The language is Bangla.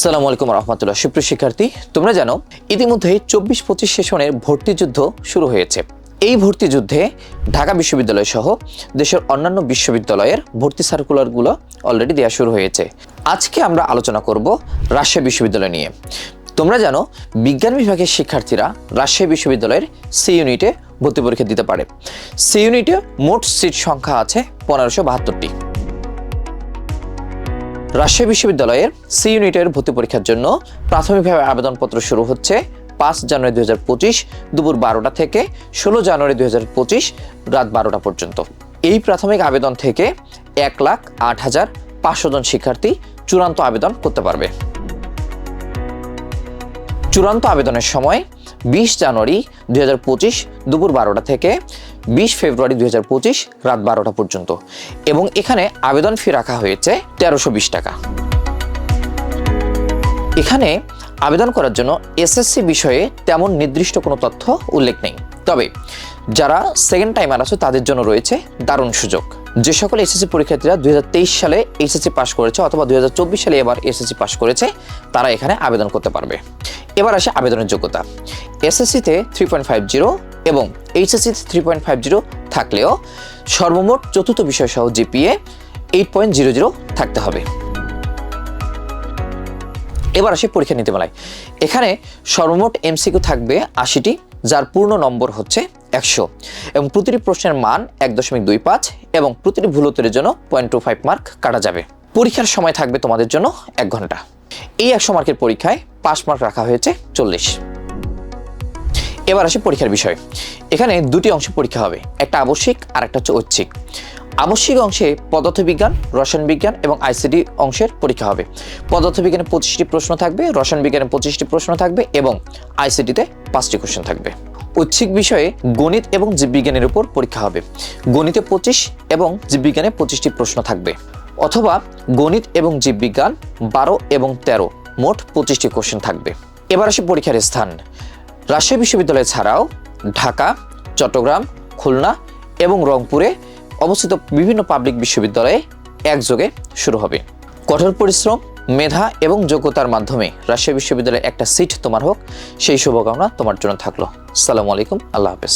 আসসালামু আলাইকুম রহমতুল্লাহ। সুপ্রিয় শিক্ষার্থী, তোমরা জানো, ইতিমধ্যে চব্বিশ পঁচিশ সেশনের ভর্তি যুদ্ধ শুরু হয়েছে। এই ভর্তি যুদ্ধে ঢাকা বিশ্ববিদ্যালয় সহ দেশের অন্যান্য বিশ্ববিদ্যালয়ের ভর্তি সার্কুলারগুলো অলরেডি দেওয়া শুরু হয়েছে। আজকে আমরা আলোচনা করব রাজশাহী বিশ্ববিদ্যালয় নিয়ে। তোমরা জানো, বিজ্ঞান বিভাগের শিক্ষার্থীরা রাজশাহী বিশ্ববিদ্যালয়ের সি ইউনিটে ভর্তি পরীক্ষা দিতে পারে। সি ইউনিটে মোট সিট সংখ্যা আছে পনেরোশো বাহাত্তরটি। রাজশাহী বিশ্ববিদ্যালয়ের সি ইউনিটের ভর্তি পরীক্ষার জন্য প্রাথমিকভাবে আবেদনপত্র শুরু হচ্ছে পাঁচ জানুয়ারি দুই দুপুর বারোটা থেকে ষোলো জানুয়ারি দুই রাত বারোটা পর্যন্ত। এই প্রাথমিক আবেদন থেকে এক লাখ আট হাজার পাঁচশো জন শিক্ষার্থী চূড়ান্ত আবেদন করতে পারবে। চূড়ান্ত আবেদনের সময় বিশ জানুয়ারি দুই হাজার পঁচিশ দুপুর বারোটা থেকে বিশ ফেব্রুয়ারি দু হাজার পঁচিশ রাত বারোটা পর্যন্ত। এবং এখানে আবেদন ফি রাখা হয়েছে তেরোশো টাকা। এখানে আবেদন করার জন্য এসএসসি বিষয়ে তেমন নির্দিষ্ট কোনো তথ্য উল্লেখ নেই। তবে যারা সেকেন্ড টাইমার আছে, তাদের জন্য রয়েছে দারুণ সুযোগ। যে সকল এসএসসি পরীক্ষার্থীরা দুই হাজার তেইশ সালে এসএসসি পাশ করেছে অথবা দুই সালে এবার এসএসসি পাশ করেছে, তারা এখানে আবেদন করতে পারবে। এবার আসে আবেদনের যোগ্যতা। এসএসসিতে থ্রি পয়েন্ট ফাইভ জিরো এবং এইচএসসিতে থ্রি পয়েন্ট ফাইভ জিরো থাকলেও সর্বমোট চতুর্থ বিষয় সহ GPA eight point zero zero থাকতে হবে। এবার আসে পরীক্ষা নিতে নীতিমালায়। এখানে সর্বমোট এমসিকিউ থাকবে আশিটি, যার পূর্ণ নম্বর হচ্ছে একশো এবং প্রতিটি প্রশ্নের মান এক দশমিক দুই পাঁচ এবং প্রতিটি ভুল উত্তরের জন্য পয়েন্ট টু ফাইভ মার্ক কাটা যাবে। পরীক্ষার সময় থাকবে তোমাদের জন্য এক ঘণ্টা। এই একশো মার্কের পরীক্ষায় পাস মার্ক রাখা হয়েছে চল্লিশ। এবার আসে পরীক্ষার বিষয়। এখানে দুটি অংশে পরীক্ষা হবে, একটা আবশ্যিক আর একটা হচ্ছে ঐচ্ছিক। আবশ্যিক অংশে পদার্থবিজ্ঞান রসায়ন বিজ্ঞান এবং আইসিডি অংশের পরীক্ষা হবে। পদার্থবিজ্ঞানে পঁচিশটি প্রশ্ন থাকবে রসায়ন বিজ্ঞানে পঁচিশটি প্রশ্ন থাকবে এবং আইসিডিতে পাঁচটি কোশ্চেন থাকবে। ঐচ্ছিক বিষয়ে গণিত এবং জীববিজ্ঞানের উপর পরীক্ষা হবে। গণিতে পঁচিশ এবং জীববিজ্ঞানে পঁচিশটি প্রশ্ন থাকবে। অথবা গণিত এবং জীববিজ্ঞান বারো এবং তেরো, মোট পঁচিশটি কোশ্চেন থাকবে। এবার আসে পরীক্ষার স্থান। রাজশাহী বিশ্ববিদ্যালয় ছাড়াও ঢাকা, চট্টগ্রাম, খুলনা এবং রংপুরে অবস্থিত বিভিন্ন পাবলিক বিশ্ববিদ্যালয়ে একযোগে শুরু হবে। কঠোর পরিশ্রম, মেধা এবং যোগ্যতার মাধ্যমে রাজশাহী বিশ্ববিদ্যালয়ে একটা সিট তোমার হোক, সেই শুভকামনা তোমার জন্য থাকল। সালামু আলাইকুম, আল্লাহ হাফেজ।